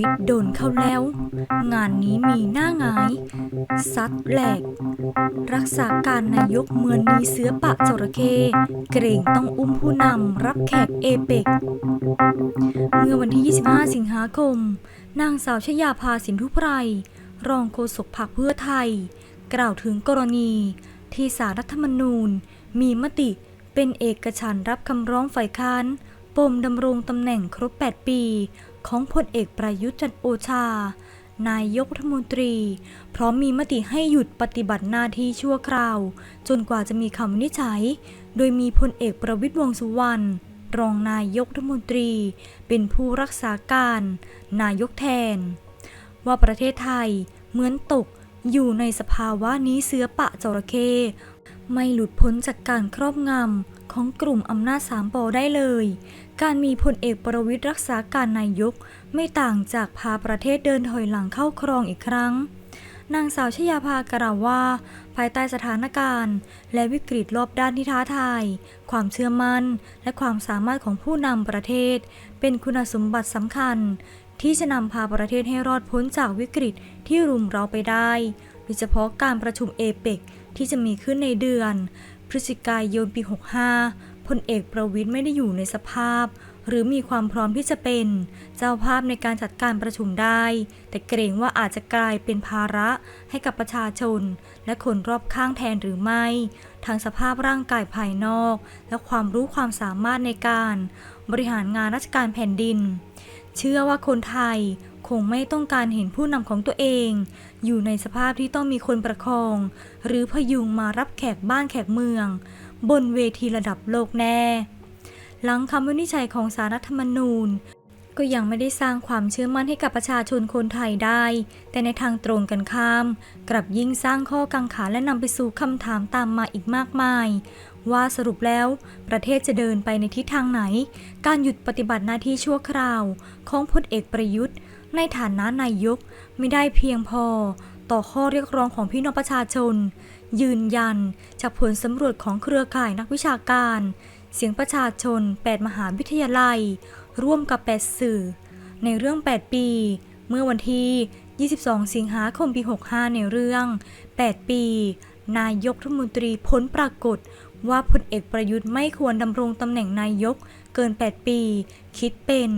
วิทย์โดนเข้าแล้ว งานนี้มีหน้าหงายซัดแหลก รักษาการนายกเมือนมีเสือปะจระเข้เกรงต้องอุ้มผู้นำรับแขกเอเปกเมื่อวันที่ 25 สิงหาคม นางสาวชยาภาสินทุไพร รองโฆษกพรรคเพื่อไทย กล่าวถึงกรณีที่สารรัฐธรรมนูญ มีมติเป็นเอกฉันรับคำร้องฝ่ายค้าน ปมดำรงตำแหน่งครบ 8 ปี ของพลเอกประยุทธ์จันโอชา นายกรัฐมนตรี พร้อมมีมติให้หยุดปฏิบัติหน้าที่ชั่วคราว จนกว่าจะมีคำวินิจฉัย โดยมีพลเอกประวิตรวงษ์สุวรรณรองนายกรัฐมนตรี เป็นผู้รักษาการ นายกแทน ว่าประเทศไทยเหมือนตกอยู่ในสภาวะนี้เสือปะจระเข้ ไม่หลุดพ้นจากการครอบงำของกลุ่มอำนาจสามปอได้เลย การมีพลเอกประวิตรรักษาการนายก ไม่ต่างจากพาประเทศเดินถอยหลังเข้าครองอีกครั้ง นางสาวชยาภากล่าวว่า ภายใต้สถานการณ์ และวิกฤตรอบด้านที่ท้าทาย ความเชื่อมั่น และความสามารถของผู้นำประเทศ เป็นคุณสมบัติสำคัญ ที่จะนำพาประเทศให้รอดพ้นจากวิกฤตที่รุมเราไปได้ โดยเฉพาะการประชุมเอเปก ที่จะมีขึ้นในเดือน พฤศจิกายนปี 65 พลเอกประวิตยไม่ได้อยู่ในสภาพ หรือมีความพร้อมที่จะเป็นเจ้าภาพในการจัดการประชุมได้ แต่เกรงว่าอาจจะกลายเป็นภาระให้กับประชาชน และคนรอบข้างแทนหรือไม่ ทั้งสภาพร่างกายภายนอก และความรู้ความสามารถในการ บริหารงานราชการแผ่นดิน เชื่อว่าคนไทย คงไม่ต้องการเห็นผู้นำของตัวเอง อยู่ในสภาพที่ต้องมีคนประคอง หรือพยุงมารับแขกบ้านแขกเมือง บนเวทีระดับโลกแน่ หลังคำวินิจฉัยของสารรัฐธรรมนูญ ก็ยังไม่ได้สร้างความเชื่อมั่นให้กับประชาชนคนไทยได้ แต่ในทางตรงกันข้าม กลับยิ่งสร้างข้อกังขาและนำไปสู่คำถามตามมาอีกมากมายว่าสรุปแล้วประเทศจะเดินไปในทิศทางไหน การหยุดปฏิบัติหน้าที่ชั่วคราว ของพลเอกประยุทธ์ ในฐานะนายกไม่ได้เพียงพอต่อข้อเรียกร้องของพี่น้องประชาชน ยืนยันจากผลสำรวจของเครือข่ายนักวิชาการ เสียงประชาชน 8 มหาวิทยาลัย ร่วมกับ 8 สื่อ ในเรื่อง 8 ปี เมื่อวันที่ 22 สิงหาคมปี 65 ในเรื่อง 8 ปี นายกรัฐมนตรีพ้นปรากฏว่าพลเอกประยุทธ์ไม่ควรดำรงตำแหน่งนายกเกิน 8 ปี คิดเป็น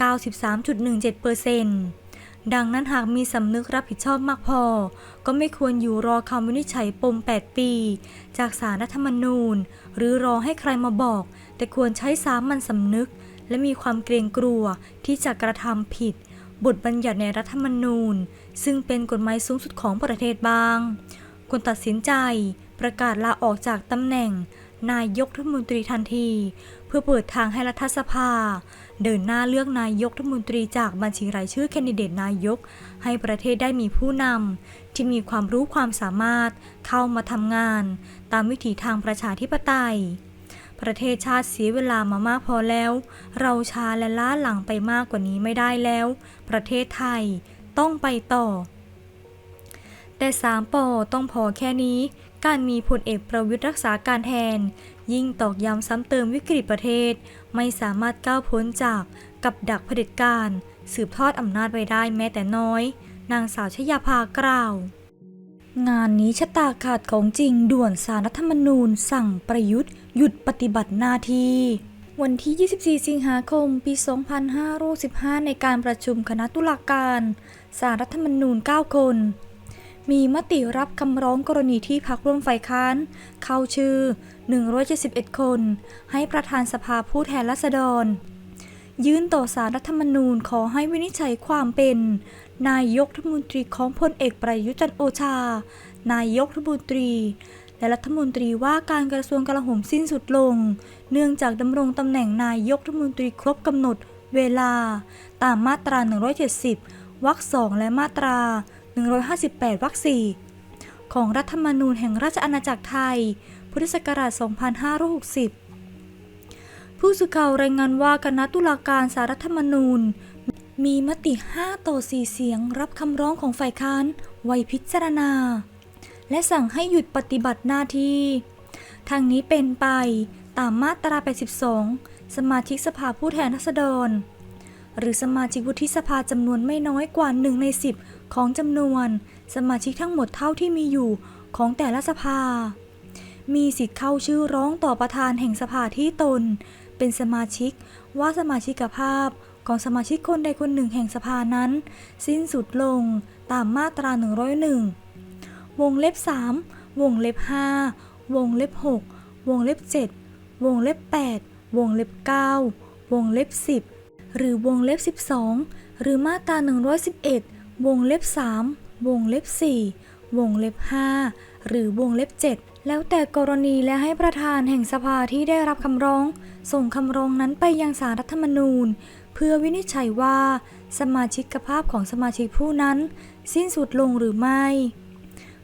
93.17%ดังนั้นหากมีสำนึกรับผิดชอบมากพอ ก็ไม่ควรอยู่รอคำวินิจฉัยปม 8 ปี จากสารรัฐธรรมนูญ หรือรอให้ใครมาบอก แต่ควรใช้สามัญสำนึก และมีความเกรงกลัวที่จะกระทำผิด บทบัญญัติในรัฐธรรมนูญ ซึ่งเป็นกฎหมายสูงสุดของประเทศบ้างควรตัดสินใจประกาศลาออกจากตำแหน่ง นายกรัฐมนตรีทันที เพื่อเปิดทางให้รัฐสภา เดินหน้าเลือกนายกรัฐมนตรีจากบัญชีรายชื่อแคนดิเดตนายก ให้ประเทศได้มีผู้นำที่มีความรู้ความสามารถเข้ามาทำงาน ตามวิถีทางประชาธิปไตย ประเทศชาติเสียเวลามามากพอแล้ว เราช้าและล้าหลังไปมากกว่านี้ไม่ได้แล้ว ประเทศไทยต้องไปต่อแต่สามปอต้องพอแค่นี้ การมีพลเอกประวิตรรักษาการแทน ยิ่งตอกย้ำซ้ำเติมวิกฤตประเทศ ไม่สามารถก้าวพ้นจากกับดักเผด็จการ สืบทอดอำนาจไว้ได้แม้แต่น้อย นางสาวชยาภากล่าว งานนี้ชะตาขาดของจริงด่วนสารรัฐธรรมนูญ สั่งประยุทธ์ หยุดปฏิบัติหน้าที่วันที่ 24 สิงหาคม ปี 2515ในการประชุมคณะตุลาการ สารรัฐธรรมนูญ 9 คน มีมติรับคำร้องกรณีที่พักร่วมฝ่ายค้าน เข้าชื่อ 171 คน ให้ประธานสภาผู้แทนราษฎร ยื่นต่อสารรัฐธรรมนูญขอให้วินิจฉัยความเป็น นายกรัฐมนตรีของพลเอกประยุจันโอชา นายกรัฐมนตรี และรัฐมนตรีว่าการกระทรวงกลาโหมสิ้นสุดลง เนื่องจากดำรงตำแหน่งนายกรัฐมนตรีครบกำหนดเวลา ตามมาตรา 170วรรคสองและมาตรา 158 วรรคสี่ของรัฐธรรมนูญแห่งราชอาณาจักรไทย พุทธศักราช 2560 ผู้สื่อข่าวรายงานว่าคณะตุลาการสารรัฐธรรมนูญ มีมติ 5 ต่อ 4 เสียงรับคำร้องของฝ่ายค้านไว้พิจารณา และสั่งให้หยุดปฏิบัติหน้าที่ทางนี้เป็นไปตามมาตรา 82 สมาชิกสภาผู้แทนราษฎร หรือสมาชิกวุฒิสภาจำนวนไม่น้อยกว่า1ใน10 ของจำนวน สมาชิกทั้งหมดเท่าที่มีอยู่ของแต่ละสภา มีสิทธิ์เข้าชื่อร้องต่อประธานแห่งสภาที่ตน เป็นสมาชิกว่าสมาชิกภาพของสมาชิกคนใดคนหนึ่งแห่งสภานั้น สิ้นสุดลงตามมาตรา 101 วงเล็บ 3 วงเล็บ 5 วงเล็บ 6 วงเล็บ 7 วงเล็บ 8 วงเล็บ 9 วงเล็บ 10 หรือวงเล็บ 12 หรือมาตรา 111 วงเล็บ 3 วงเล็บ 4 วงเล็บ 5 หรือวงเล็บ 7 แล้วแต่กรณีและให้ประธานแห่งสภาที่ได้รับคำร้อง ส่งคำร้องนั้นไปยังสารรัฐธรรมนูญ เพื่อวินิจฉัยว่า สมาชิกภาพของสมาชิกผู้นั้น สิ้นสุดลงหรือไม่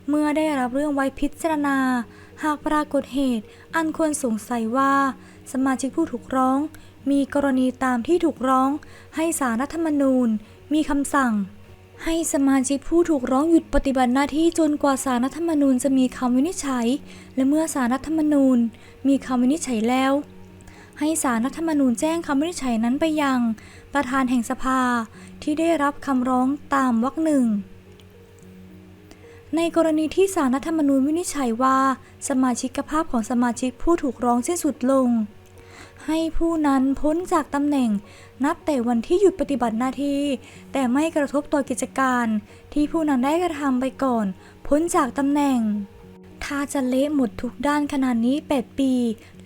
เมื่อได้รับเรื่องไว้พิจารณา หากปรากฏเหตุ อันควรสงสัยว่า สมาชิกผู้ถูกร้อง มีกรณีตามที่ถูกร้อง ให้สารรัฐธรรมนูญ มีคำสั่ง ให้สมาชิกผู้ถูกร้องหยุดปฏิบัติหน้าที่จนกว่าสารรัฐธรรมนูญจะมีคำวินิจฉัย และเมื่อสารรัฐธรรมนูญ มีคำวินิจฉัยแล้ว ให้สารรัฐธรรมนูญแจ้งคำวินิจฉัยนั้นไปยัง ประธานแห่งสภาที่ได้รับคำร้องตามวรรคหนึ่งในกรณีที่สารรัฐธรรมนูญวินิจฉัยว่า สมาชิกภาพของสมาชิกผู้ถูกร้องสิ้นสุดลง ให้ผู้นั้นพ้นจากตำแหน่ง นับแต่วันที่หยุดปฏิบัติหน้าที่ แต่ไม่กระทบต่อกิจการ ที่ผู้นั้นได้กระทำไปก่อน พ้นจากตำแหน่ง ถ้าจะเละหมดทุกด้านขนาดนี้ 8 ปี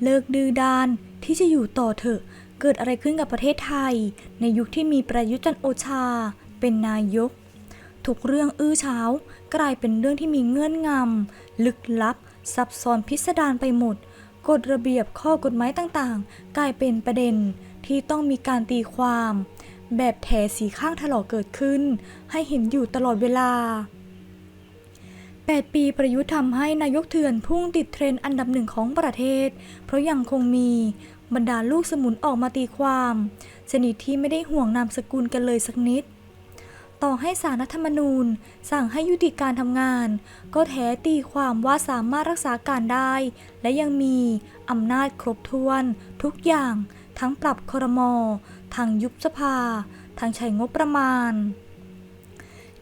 เลิกดื้อด้านที่จะอยู่ต่อเถอะ เกิดอะไรขึ้นกับประเทศไทย ในยุคที่มีประยุทธ์จันโอชา เป็นนายก ทุกเรื่องอื้อเช้า กลายเป็นเรื่องที่มีเงื่อนงำลึกลับซับซ้อนพิสดารไปหมด กฎระเบียบข้อกฎหมายต่างๆ กลายเป็นประเด็นที่ต้องมีการตีความ แบบแถสีข้างถลอกเกิดขึ้น ให้เห็นอยู่ตลอดเวลา 8 ปีประยุทธ์ทำให้นายกเถื่อนพุ่งติดเทรนด์อันดับหนึ่งของประเทศ เพราะยังคงมีบรรดาลูกสมุนออกมาตีความชนิดที่ไม่ได้ห่วงนามสกุลกันเลยสักนิด ต่อให้สารรัฐธรรมนูญ สั่งให้ยุติการทำงาน ก็แท้ตีความว่าสามารถรักษาการได้ และยังมีอำนาจครบถ้วน ทุกอย่าง ทั้งปรับครมทางยุบสภาทางใช้งบประมาณ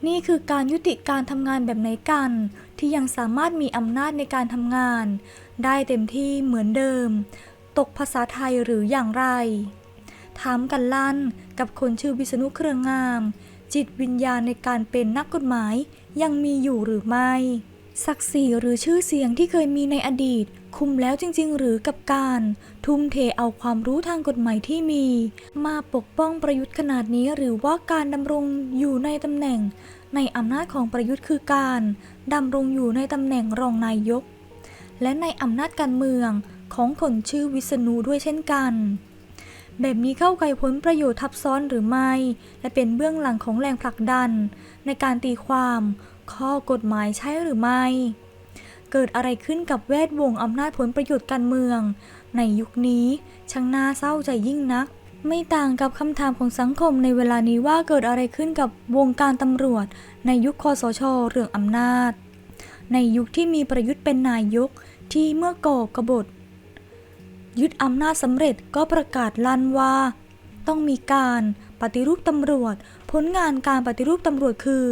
นี่คือการยุติการทำงานแบบไหนกัน ที่ยังสามารถมีอำนาจในการทำงาน ได้เต็มที่เหมือนเดิม ตกภาษาไทยหรืออย่างไรถามกันลั่นกับคนชื่อวิษณุเครืองาม จิตวิญญาณในการเป็นนักกฎหมายยังมีอยู่หรือไม่ ศักดิ์ศรีหรือชื่อเสียงที่เคยมีในอดีต คุมแล้วจริง ๆ หรือกับการ ทุ่มเทเอาความรู้ทางกฎหมายที่มี มาปกป้องประยุทธ์ขนาดนี้หรือว่าการดำรงอยู่ในตำแหน่ง ในอำนาจของประยุทธ์คือการดำรงอยู่ในตำแหน่งรองนายก และในอำนาจการเมืองของคนชื่อวิษณุด้วยเช่นกัน แบบนี้เข้าไกลพ้นประโยชน์ทับซ้อนหรือไม่ และเป็นเบื้องหลังของแรงผลักดัน ในการตีความ ข้อกฎหมายใช่หรือไม่ เกิดอะไรขึ้นกับแวดวงอำนาจผลประโยชน์การเมือง ในยุคนี้ช่างน่าเศร้าใจยิ่งนัก ไม่ต่างกับคำถามของสังคมในเวลานี้ว่าเกิดอะไรขึ้นกับวงการตำรวจ ในยุคคอสชเรื่องอำนาจ ในยุคที่มีประยุทธ์เป็นนายกที่เมื่อก่อกบฏ ยึดอำนาจสำเร็จก็ประกาศลั่นว่า ต้องมีการปฏิรูปตำรวจ ผลงานการปฏิรูปตำรวจคือ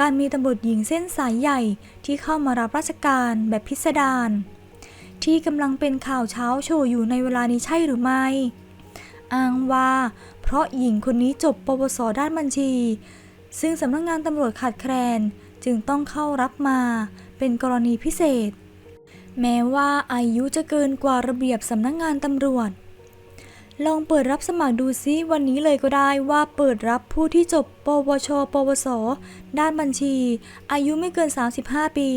การมีตำรวจหญิงเส้นสายใหญ่ที่เข้ามารับราชการแบบพิสดารที่กำลังเป็นข่าวเช้าโชว์อยู่ในเวลานี้ใช่หรือไม่ อ้างว่า เพราะหญิงคนนี้จบปวสด้านบัญชี ซึ่งสำนักงานตำรวจขาดแคลนจึงต้องเข้ารับมาเป็นกรณีพิเศษ แม้ว่าอายุจะเกินกว่าระเบียบสำนักงานตำรวจ ลองเปิดรับสมัครดูซิวันนี้เลยก็ได้ว่าเปิดรับผู้ที่จบ ปวช ปวส ด้านบัญชี อายุไม่เกิน 35 ปี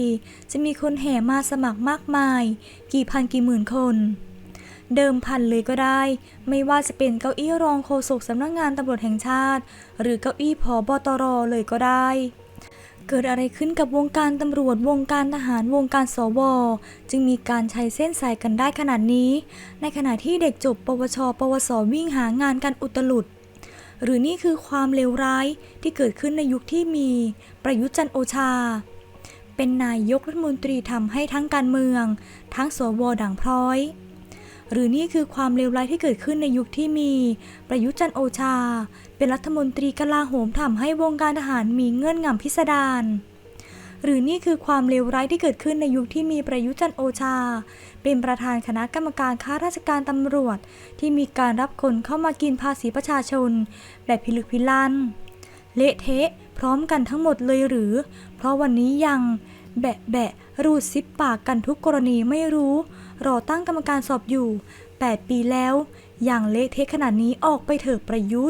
จะมีคนแห่มาสมัครมากมาย กี่พันกี่หมื่นคน เดิมพันเลยก็ได้ ไม่ว่าจะเป็นเก้าอี้รองโฆษกสำนักงานตำรวจแห่งชาติ หรือเก้าอี้ผอบตรเลยก็ได้ เกิดอะไรขึ้นกับวงการตำรวจ วงการทหาร วงการสว จึงมีการใช้เส้นสายกันได้ขนาดนี้ ในขณะที่เด็กจบ ปวช ปวส วิ่งหางานกันอุตลุด หรือนี่คือความเลวร้ายที่เกิดขึ้นในยุคที่มี ประยุทธ์จันโอชา เป็นนายกรัฐมนตรีทำให้ทั้งการเมือง ทั้งสวด่างพร้อย หรือนี่คือความเลวร้ายที่เกิดขึ้นในยุคที่มี ประยุจันโอชา เป็นรัฐมนตรีกลาโหมทำให้วงการทหารมีเงื่อนงำพิสดารหรือนี่คือความเลวร้ายที่เกิดขึ้นในยุคที่มีประยุจันโอชา เป็นประธานคณะกรรมการข้าราชการตำรวจ ที่มีการรับคนเข้ามากินภาษีประชาชน แบบพิลึกพิลั่นเละเทะพร้อมกันทั้งหมดเลยหรือ เพราะวันนี้ยัง แบะแบะ รูดซิปปากกันทุกกรณีไม่รู้ รอตั้งกรรมการสอบอยู่ 8 ปีแล้ว อย่างเละเทะขนาดนี้ออกไปเถอะประยุทธ์